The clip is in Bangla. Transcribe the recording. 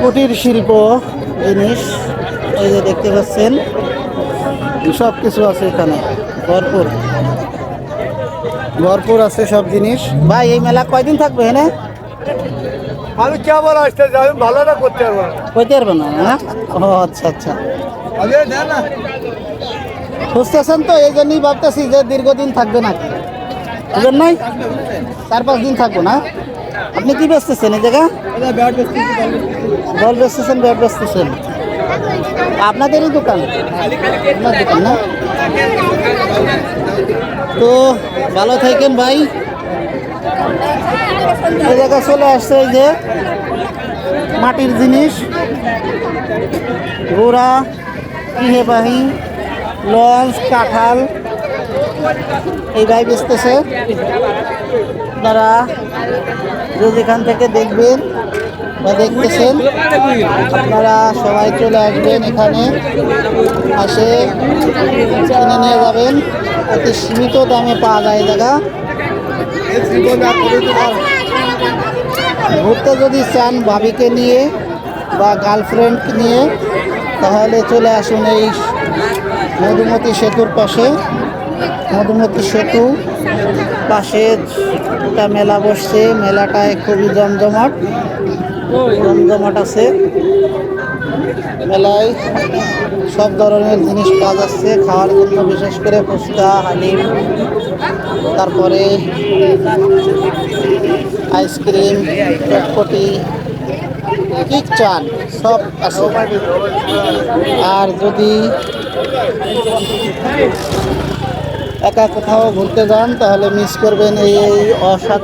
কুটির শিল্প জিনিস এই যে দেখতে পাচ্ছেন সব কিছু আছে এখানে ভরপুর। ভরপুর আছে সব জিনিস। ভাই এই মেলা কয়দিন থাকবে হ্যাঁ আমি কেমন আসতে যাই আমি ভালোটা করতে পারব না। কইতে পারবেন না হ্যাঁ ও আচ্ছা আচ্ছা। আরে না না। খুঁজতেছেন তো এই জন্যই ভাবতেছি যে দীর্ঘদিন থাকবে নাকি? নাই চার পাঁচ দিন থাকব না? আপনি কি বেচতেছেন এই জায়গা বল বেচতেছেন ব্যাট বেচতেছেন। আপনাদেরই দোকান? আপনার দোকান না? তো ভালো থাকেন ভাই। এই জায়গায় চলে আসছে এই যে মাটির জিনিস। ঘোড়া ইহেবাহি লঞ্চ, কাঁঠাল। এই ভাই বেচতেছে। আপনারা যে যেখান থেকে দেখবেন বা দেখতেছেন, আপনারা সবাই চলে আসবেন এখানে। আসে কিনে নিয়ে যাবেন। অতি সীমিত দামে পাওয়া যায় জায়গা। ঘুরতে যদি চান ভাবিকে নিয়ে বা গার্লফ্রেন্ড নিয়ে, তাহলে চলে আসুন এই মধুমতি সেতুর পাশে। মধুমতি সেতু। পাশে একটা মেলা বসছে। মেলাটায় খুবই জমজমাট। জমজমাট আছে। মেলায় সব ধরনের জিনিস পাওয়া যাচ্ছে। খাওয়ার জন্য বিশেষ করে ফুচকা, হালিম, তারপরে আইসক্রিম, চটপটি কি চান সব আছে। আর যদি একা কোথাও ঘুরতে যান তাহলে মিস করবেন এই অসাধারণ